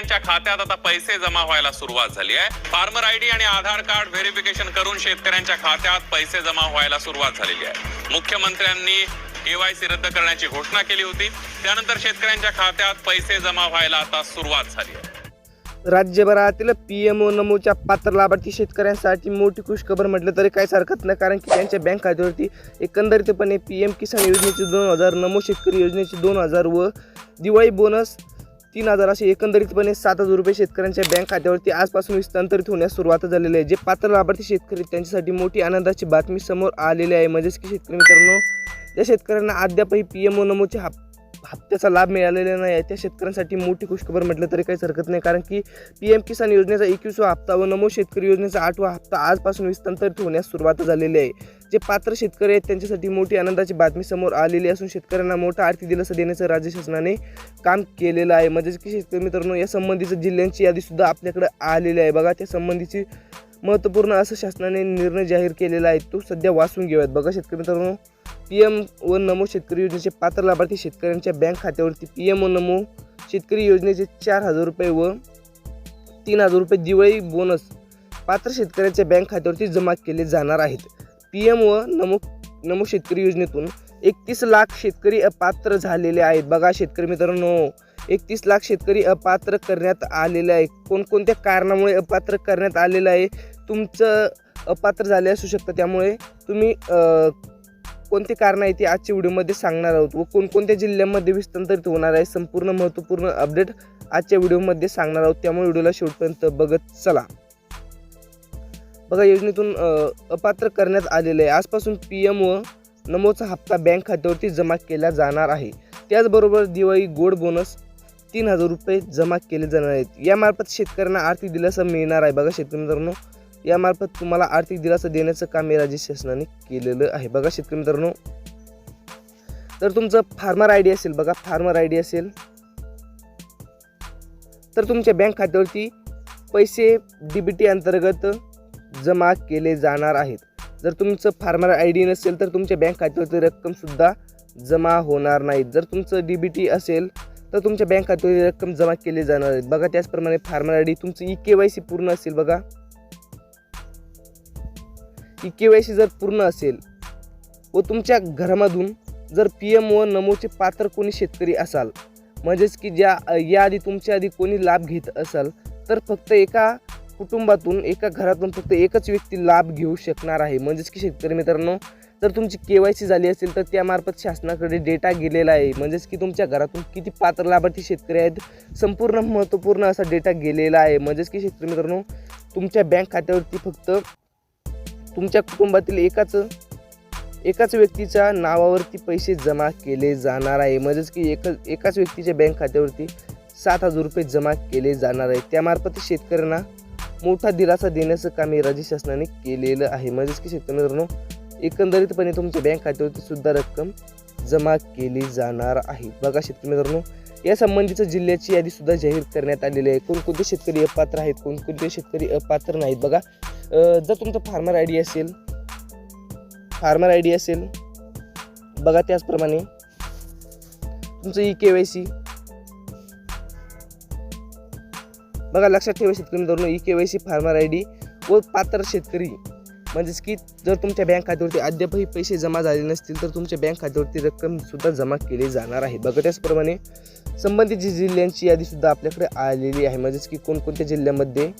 शेतकऱ्यांच्या खात्यात आता पैसे जमा व्हायला सुरुवात झाली आहे. फार्मर आयडी आणि आधार कार्ड व्हेरिफिकेशन करून शेतकऱ्यांच्या खात्यात पैसे जमा व्हायला सुरुवात झालेली आहे. मुख्यमंत्र्यांनी केवायसी रद्द करण्याची घोषणा केली होती. त्यानंतर शेतकऱ्यांच्या खात्यात पैसे जमा व्हायला आता सुरुवात झाली आहे. राज्यभरातील पी एम ओ नमोच्या पात्र लाभार्थी शेतकऱ्यांसाठी मोठी खुशखबर म्हटलं तरी काहीच हरकत नाही कारण की त्यांच्या बँक खात्यावरती एकंदरीतपणे पी एम किसान योजनेचे दोन हजार नमो शेतकरी योजनेचे दोन हजार व दिवाळी बोनस तीन हजार असे एकंदरीतपणे सात हजार रुपये शेतकऱ्यांच्या बँक खात्यावरती आजपासून हस्तांतरित होण्यास सुरुवात झालेली आहे. जे पात्र लाभार्थी शेतकरी त्यांच्यासाठी मोठी आनंदाची बातमी समोर आलेली आहे. म्हणजेच की शेतकरी मित्रांनो ज्या शेतकऱ्यांना अद्यापही पी एम ओ नमोचे हप हप्त्याचा लाभ मिळालेला नाही आहे त्या शेतकऱ्यांसाठी मोठी खुशखबर म्हटलं तरी काहीच हरकत नाही. कारण की पी एम किसान योजनेचा एकवीसवा हप्ता व नमो शेतकरी योजनेचा आठवा हप्ता आजपासून हस्तांतरित होण्यास सुरुवात झालेली आहे. जे पात्र शेतकरी आहेत त्यांच्यासाठी मोठी आनंदाची बातमी समोर आलेली असून शेतकऱ्यांना मोठा आर्थिक दिलासा देण्याचं राज्य शासनाने काम केलेलं आहे. म्हणजेच की शेतकरी मित्रांनो या संबंधीचं जिल्ह्यांची यादीसुद्धा आपल्याकडे आलेली आहे. बघा त्या संबंधीची महत्त्वपूर्ण असं शासनाने निर्णय जाहीर केलेला आहे. तो सध्या वाचून घेऊयात. बघा शेतकरी मित्रांनो पी एम व नमो शेतकरी योजनेचे पात्र लाभार्थी शेतकऱ्यांच्या बँक खात्यावरती पी एम व नमो शेतकरी योजनेचे चार हजार रुपये व तीन हजार रुपये दिवाळी बोनस पात्र शेतकऱ्यांच्या बँक खात्यावरती जमा केले जाणार आहेत. पी एम व नमो नमो शेतकरी योजनेतून एकतीस लाख शेतकरी अपात्र झालेले आहेत. बघा शेतकरी मित्रांनो एकतीस लाख शेतकरी अपात्र करण्यात आलेले आहे कोणकोणत्या कारणामुळे अपात्र करण्यात आलेलं आहे? तुमचं अपात्र झाले असू शकतं. त्यामुळे तुम्ही कोणती कोणते कारण आहे ते आजच्या व्हिडिओमध्ये सांगणार आहोत व कोणकोणत्या जिल्ह्यामध्ये विस्तांतरित होणार आहे संपूर्ण महत्त्वपूर्ण अपडेट आजच्या व्हिडिओमध्ये सांगणार आहोत. त्यामुळे व्हिडिओला शेवटपर्यंत बघत चला. बघा योजनेतून अपात्र करण्यात आलेले आहे. आजपासून पी एम व नमोचा हप्ता बँक खात्यावरती जमा केला जाणार आहे. त्याचबरोबर दिवाळी गोड बोनस तीन हजार रुपये जमा केले जाणार आहेत. यामार्फत शेतकऱ्यांना आर्थिक दिलासा मिळणार आहे. बघा शेतकरी मित्रांनो यामार्फत तुम्हाला आर्थिक दिलासा देण्याचं काम हे राज्य शासनाने केलेलं आहे. बघा शेतकरी मित्रांनो तर तुमचं फार्मर आय डी असेल बघा फार्मर आय डी असेल तर तुमच्या बँक खात्यावरती पैसे डी बी टी अंतर्गत जमा केले जाणार आहेत. जर तुमचं फार्मर आय डी नसेल तर तुमच्या बँक खात्यावरती रक्कमसुद्धा जमा होणार नाहीत. जर तुमचं डी बी टी असेल तर तुमच्या बँक खात्यावरती रक्कम जमा केली जाणार आहेत. बघा त्याचप्रमाणे फार्मर आय डी तुमचं ई के वाय सी पूर्ण असेल बघा. ई के वाय सी जर पूर्ण असेल व तुमच्या घरामधून जर पी एम व नमोचे पात्र कोणी शेतकरी असाल म्हणजेच की ज्या याआधी तुमच्या आधी कोणी लाभ घेत असाल तर फक्त एका कुटुंबातून एका घरातून फक्त एकच व्यक्ती लाभ घेऊ शकणार आहे. म्हणजेच की शेतकरी मित्रांनो जर तुमची के वाय सी झाली असेल तर त्यामार्फत शासनाकडे डेटा गेलेला आहे. म्हणजेच की तुमच्या घरातून किती पात्र लाभार्थी शेतकरी आहेत संपूर्ण महत्त्वपूर्ण असा डेटा गेलेला आहे. म्हणजेच की शेतकरी मित्रांनो तुमच्या बँक खात्यावरती फक्त तुमच्या कुटुंबातील एकाच एकाच व्यक्तीच्या नावावरती पैसे जमा केले जाणार आहे. म्हणजेच की एक एकाच व्यक्तीच्या बँक खात्यावरती सात हजार रुपये जमा केले जाणार आहे. त्यामार्फत शेतकऱ्यांना मोठा दिलासा देण्याचं काम राज्य शासनाने केलेलं आहे. म्हणजेच की शेतकरी मित्रांनो एकंदरीतपणे तुमच्या बँक खात्यावरती सुद्धा रक्कम जमा केली जाणार आहे. बघा शेतकरी मित्रांनो या संबंधीचं जिल्ह्याची यादी सुद्धा जाहीर करण्यात आलेली आहे. कोणकोणते शेतकरी अपात्र आहेत कोणकोणते शेतकरी अपात्र नाहीत बघा. जर तुमचं फार्मर आय डी असेल फार्मर आय डी असेल बघा त्याचप्रमाणे तुमचं ई के वाय सी बघा लक्षात ठेवा शेतकरी मित्रांनो E K Y C farmer I D व पात्र शेतकरी. म्हणजेच की जर तुमच्या बँक खात्यावरती अद्यापही पैसे जमा झाले नसतील तर तुमच्या बँक खात्यावरती रक्कमसुद्धा जमा केली जाणार आहे. बघा त्याचप्रमाणे संबंधित जिल्ह्यांची यादीसुद्धा आपल्याकडे आलेली आहे. म्हणजेच की कोणकोणत्या जिल्ह्यामध्ये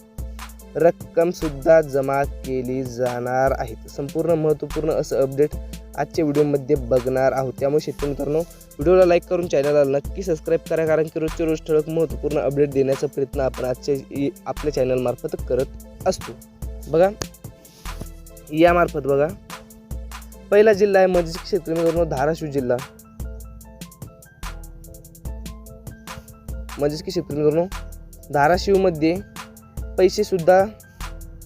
रक्कमसुद्धा जमा केली जाणार आहे. संपूर्ण महत्त्वपूर्ण असं अपडेट आजच्या व्हिडिओमध्ये बघणार आहोत. त्यामुळे शेतकरी मित्रांनो व्हिडिओला लाईक करून चॅनलला नक्की सबस्क्राईब करा कारण की रोजच्या रोज ठळक महत्त्वपूर्ण अपडेट देण्याचा प्रयत्न आपण आजच्या आपल्या चॅनलमार्फत करत असतो. बघा. यामार्फत बघा. पहिला जिल्हा आहे म्हणजे शेतकरी मित्रांनो धाराशिव जिल्हा. म्हणजेच की शेतकरी मित्रांनो धाराशिवमध्ये पैसेसुद्धा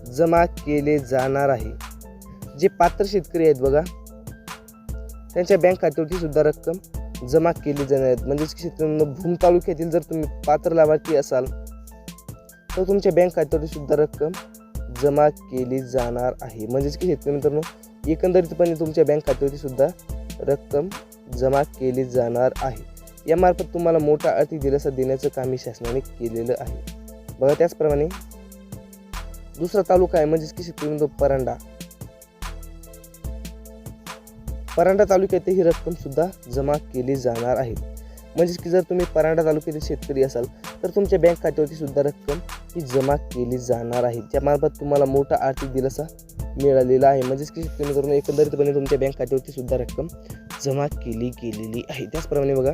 जमा केले जाणार आहे. जे पात्र शेतकरी आहेत बघा. त्यांच्या बँक खात्यावरती सुद्धा रक्कम जमा केली जाणार. आहेत म्हणजेच की शेतकऱ्यांना भूम तालुक्यातील जर तुम्ही पात्र लाभार्थी असाल तर तुमच्या बँक खात्यावरती सुद्धा रक्कम जमा केली जाणार आहे. म्हणजेच की शेतकरी मित्रांनो एकंदरीतपणे तुमच्या बँक खात्यावरती सुद्धा रक्कम जमा केली जाणार आहे. यामार्फत तुम्हाला मोठा आर्थिक दिलासा देण्याचं कामही शासनाने केलेलं आहे. बघा त्याचप्रमाणे दुसरा तालुका आहे म्हणजेच की शेतकरी मित्र परांडा. परांडा तालुक्यात ही रक्कम सुद्धा जमा केली जाणार आहे. म्हणजेच की जर तुम्ही परांडा तालुक्यातील शेतकरी असाल तर तुमच्या बँक खात्यावरती सुद्धा रक्कम ही जमा केली जाणार आहे. त्यामार्फत तुम्हाला मोठा आर्थिक दिलासा मिळालेला आहे. म्हणजेच की शेतकरी करून एकंदरीतपणे तुमच्या बँक खात्यावरती सुद्धा रक्कम जमा केली गेलेली आहे. त्याचप्रमाणे बघा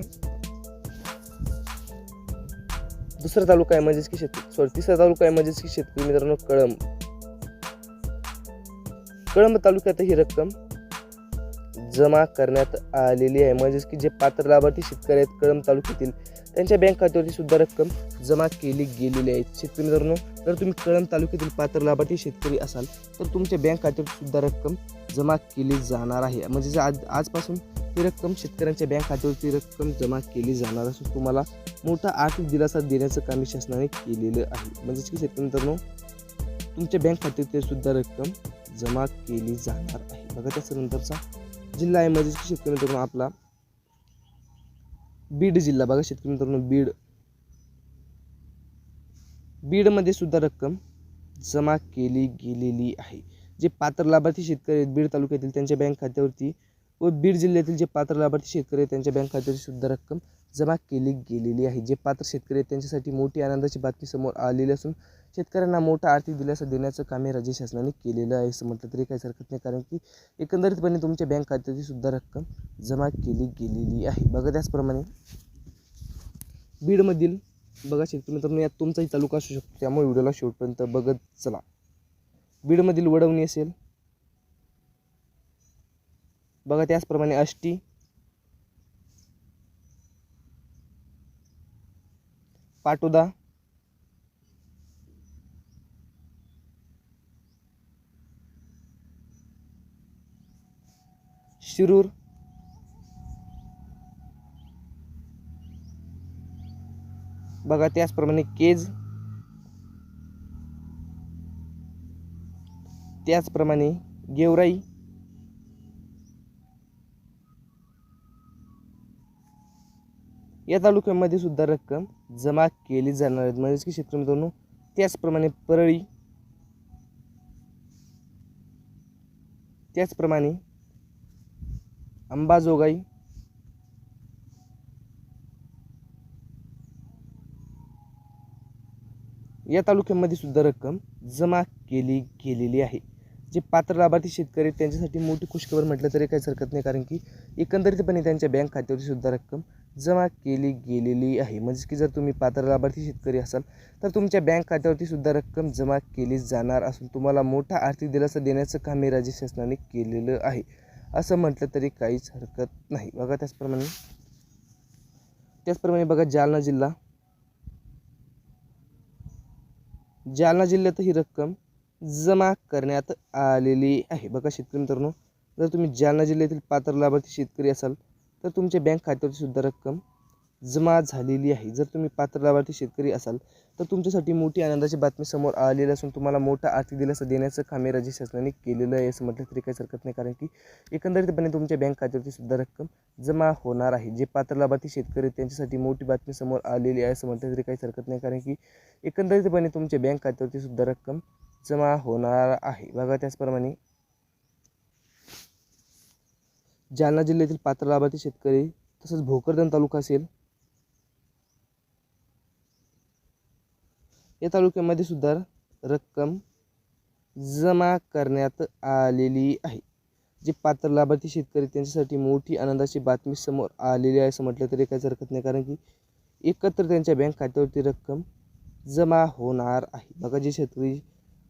दुसरा तालुका आहे म्हणजेच की शेतकरी सॉरी तिसरा तालुका आहे म्हणजेच की शेतकरी मित्रांनो कळंब. कळंब तालुक्यात ही रक्कम जमा करण्यात आलेली आहे. म्हणजेच की जे पात्र लाभार्थी शेतकरी आहेत कळम तालुक्यातील त्यांच्या बँक खात्यावरती सुद्धा रक्कम जमा केली गेलेली आहे. शेतकरी मित्रांनो जर तुम्ही कळम तालुक्यातील पात्र लाभार्थी शेतकरी असाल तर तुमच्या बँक खात्यावरती सुद्धा रक्कम जमा केली जाणार आहे. म्हणजे आज आजपासून ती रक्कम शेतकऱ्यांच्या बँक खात्यावरती रक्कम जमा केली जाणार असून तुम्हाला मोठा आर्थिक दिलासा देण्याचं काम शासनाने केलेलं आहे. म्हणजेच की शेतकरी मित्रांनो तुमच्या बँक खात्यावरती सुद्धा रक्कम जमा केली जाणार आहे. बघा त्याच्यानंतरचा जिल्हा आहे म्हणजे शेतकरी मित्रांनो आपला. बीड जिल्हा बघा शेतकरी मित्रांनो बीड. बीडमध्ये सुद्धा रक्कम जमा केली गेलेली आहे. जे पात्र लाभार्थी शेतकरी आहेत बीड तालुक्यातील त्यांच्या बँक खात्यावरती व बीड जिल्ह्यातील जे पात्र लाभार्थी शेतकरी आहेत त्यांच्या बँक खात्यावरती सुद्धा रक्कम जमा केली गेलेली आहे. जे पात्र शेतकरी आहेत त्यांच्यासाठी मोठी आनंदाची बातमी समोर आलेली असून शेतकऱ्यांना मोठा आर्थिक दिलासा देण्याचं कामे राज्य शासनाने केलेलं आहे असं म्हटलं तरी काही हरकत नाही. कारण की एकंदरीतपणे तुमच्या बँक खात्याची सुद्धा रक्कम जमा केली गेलेली आहे. बघा त्याचप्रमाणे बीडमधील बघा शेतकरी यात तुमचाही तालुका असू शकतो. त्यामुळे व्हिडिओला शेवटपर्यंत बघत चला. बीडमधील वडवणी असेल बघा त्याचप्रमाणे अष्टी पाटोदा शिरूर. बघा त्याचप्रमाणे केज. त्याचप्रमाणे गेवराई. या तालुक्यामध्ये सुद्धा रक्कम जमा केली जाणार आहेत म्हणजेच की शेतकरी मित्रांनो त्याचप्रमाणे परळी. त्याचप्रमाणे अंबाजोगाई या तालुक्यामध्ये सुद्धा रक्कम जमा केली गेलेली आहे. जे पात्र लाभार्थी शेतकरी आहेत त्यांच्यासाठी मोठी खुशखबर म्हटलं तरी काहीच हरकत नाही कारण की एकंदरीतपणे त्यांच्या बँक खात्यावरती सुद्धा रक्कम जमा केली गेलेली आहे. म्हणजे की जर तुम्ही पात्र लाभार्थी शेतकरी असाल तर तुमच्या बँक खात्यावरती सुद्धा रक्कम जमा केली जाणार असून तुम्हाला मोठा आर्थिक दिलासा देण्याचं काम हे राज्य शासनाने केलेलं आहे. असं म्हटलं तरी काहीच हरकत नाही. बघा त्याचप्रमाणे त्याचप्रमाणे बघा जालना जिल्हा. जालना जिल्ह्यात ही रक्कम जमा करण्यात आलेली आहे. बघा शेतकरी मित्रांनो जर तुम्ही जालना जिल्ह्यातील पात्र लाभार्थी शेतकरी असाल तर तुमच्या बँक खात्यावरची सुद्धा रक्कम जमा झालेली आहे. जर तुम्ही पात्र लाभार्थी शेतकरी असाल तर तुमच्यासाठी मोठी आनंदाची बातमी समोर आलेली असून तुम्हाला मोठा आर्थिक दिलासा देण्याचं कामे राज्य शासनाने केलेलं आहे असं म्हटलं तरी काहीच हरकत नाही. कारण की एकंदरीतपणे तुमच्या बँक खात्यावरती सुद्धा रक्कम जमा होणार आहे. जे पात्र लाभार्थी शेतकरी आहेत त्यांच्यासाठी मोठी बातमी समोर आलेली आहे असं म्हटलं तरी काहीच हरकत नाही. कारण की एकंदरीतपणे तुमच्या बँक खात्यावरती सुद्धा रक्कम जमा होणार आहे. बघा त्याचप्रमाणे जालना जिल्ह्यातील पात्र लाभार्थी शेतकरी तसंच भोकरदन तालुका असेल या तालुक्यामध्ये सुद्धा रक्कम जमा करण्यात आलेली आहे. जे पात्र लाभार्थी शेतकरी त्यांच्यासाठी मोठी आनंदाची बातमी समोर आलेली आहे असं म्हटलं तरी काहीच हरकत नाही. कारण की एकत्र त्यांच्या बँक खात्यावरती रक्कम जमा होणार आहे. बघा जे शेतकरी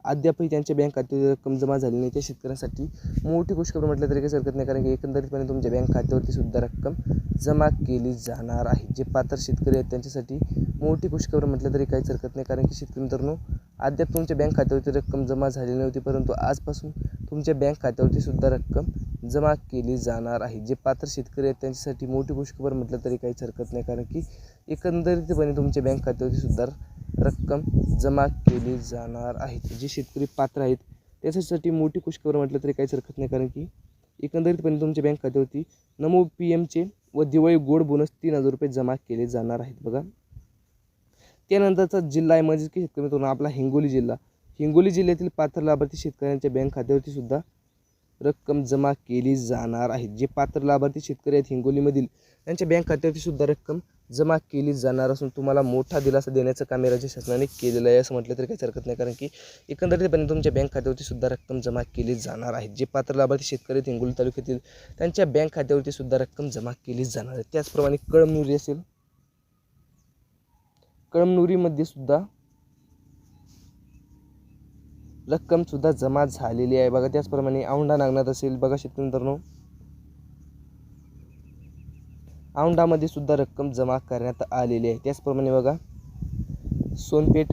अद्यापही त्यांच्या बँक खात्यावरती रक्कम जमा झाली नाही. त्या शेतकऱ्यांसाठी मोठी खुशखबर म्हटलं तरी काही हरकत नाही कारण की एकंदरीतपणे तुमच्या बँक खात्यावरती सुद्धा रक्कम जमा केली जाणार आहे. जे पात्र शेतकरी आहेत त्यांच्यासाठी मोठी खुशखबर म्हटलं तरी काहीच हरकत नाही कारण की शेतकरी मित्रांनो अद्याप तुमच्या बँक खात्यावरती रक्कम जमा झालेली नव्हती परंतु आजपासून तुमच्या बँक खात्यावरती सुद्धा रक्कम जमा केली जाणार आहे. जे पात्र शेतकरी आहेत त्यांच्यासाठी मोठी खुशखबर म्हटलं तरी काहीच हरकत नाही कारण की एकंदरीतपणे तुमच्या बँक खात्यावरती सुद्धा रक्कम जमा केली जाणार आहेत जे शेतकरी पात्र आहेत त्याच्यासाठी मोठी खुशखबर म्हटलं तरी काहीच हरकत नाही. कारण की एकंदरीतपणे तुमच्या बँक खात्यावरती नमो पी एमचे व दिवाळी गोड बोनस तीन हजार रुपये जमा केले जाणार आहेत. बघा. त्यानंतरचा जिल्हा आहे म्हणजे की शेतकरी मित्रांनो आपला हिंगोली जिल्हा. हिंगोली जिल्ह्यातील पात्र लाभार्थी शेतकऱ्यांच्या बँक खात्यावरती सुद्धा रक्कम जमा केली जाणार आहे. जे पात्र लाभार्थी शेतकरी आहेत हिंगोलीमधील त्यांच्या बँक खात्यावरती सुद्धा रक्कम जमा केली जाणार असून तुम्हाला मोठा दिलासा देण्याचं काम राज्य शासनाने केलेलं आहे असं म्हटलं तरी काही हरकत नाही. कारण की एकंदरीतपणे तुमच्या बँक खात्यावरती सुद्धा रक्कम जमा केली जाणार आहे. जे पात्र लाभार्थी शेतकरी आहेत हिंगोली तालुक्यातील त्यांच्या बँक खात्यावरती सुद्धा रक्कम जमा केली जाणार आहे. त्याचप्रमाणे कळमनुरी असेल. कळमनुरीमध्ये सुद्धा रक्कम सुद्धा जमा झालेली आहे. बघा त्याचप्रमाणे औंढा नागनाथ असेल. बघा शेतकरी मित्रांनो औंढामध्ये सुद्धा रक्कम जमा करण्यात आलेली आहे. त्याचप्रमाणे बघा सोनपेठ.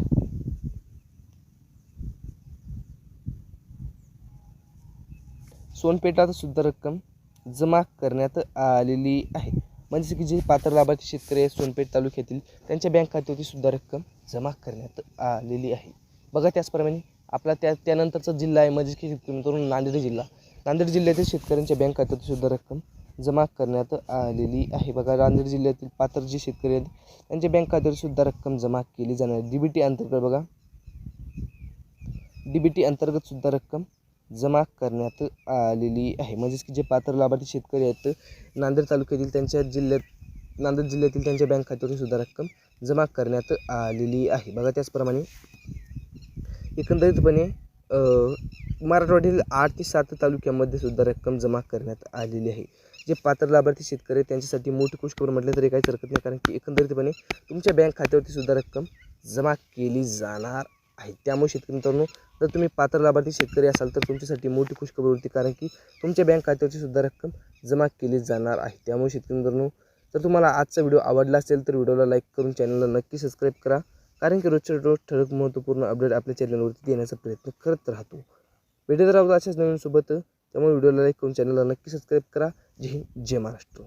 सोनपेठात सुद्धा रक्कम जमा करण्यात आलेली आहे. म्हणजे की जे पात्र लाभार्थी शेतकरी आहेत सोनपेठ तालुक्यातील त्यांच्या बँक खात्यावरती सुद्धा रक्कम जमा करण्यात आलेली आहे. बघा त्याचप्रमाणे आपला त्या त्यानंतरचा जिल्हा आहे म्हणजे की नांदेड जिल्हा. नांदेड जिल्ह्यातील शेतकऱ्यांच्या बँक खात्यात सुद्धा रक्कम जमा करण्यात आलेली आहे. बघा नांदेड जिल्ह्यातील पात्र जे शेतकरी आहेत. त्यांच्या बँक खात्यावर सुद्धा रक्कम जमा केली जाणार डी बी टी अंतर्गत बघा. डी बी टी अंतर्गतसुद्धा रक्कम जमा करण्यात आलेली आहे. म्हणजेच की जे पात्र लाभार्थी शेतकरी आहेत नांदेड तालुक्यातील त्यांच्या जिल्ह्यात नांदेड जिल्ह्यातील त्यांच्या बँक खात्यावरून सुद्धा रक्कम जमा करण्यात आलेली आहे. बघा त्याचप्रमाणे एकंदरीतपणे मराठवाड्यातील आठ ते सात तालुक्यामध्ये सुद्धा रक्कम जमा करण्यात आलेली आहे. जे पात्र लाभार्थी शेतकरी आहेत त्यांच्यासाठी मोठी खुशखबर म्हटलं तरी काहीच हरकत नाही. कारण की एकंदरीतपणे तुमच्या बँक खात्यावरती सुद्धा रक्कम जमा केली जाणार आहे. त्यामुळे शेतकरी मित्रांनो जर तुम्ही पात्र लाभार्थी शेतकरी असाल तर तुमच्यासाठी मोठी खुशखबर होती कारण की तुमच्या बँक खात्यावरची सुद्धा रक्कम जमा केली जाणार आहे. त्यामुळे शेतकरी मित्रांनो जर तुम्हाला आजचा व्हिडिओ आवडला असेल तर व्हिडिओला लाईक करून चॅनलला नक्की सबस्क्राईब करा. कारण की रोजच्या रोज ठळक महत्त्वपूर्ण अपडेट आपल्या चॅनलवरती देण्याचा प्रयत्न करत राहतो. व्हिडिओ राहतो अशाच नवीन सोबत. त्यामुळे व्हिडिओला लाईक करून चॅनलला नक्की सबस्क्राईब करा. जय हिंद जय महाराष्ट्र.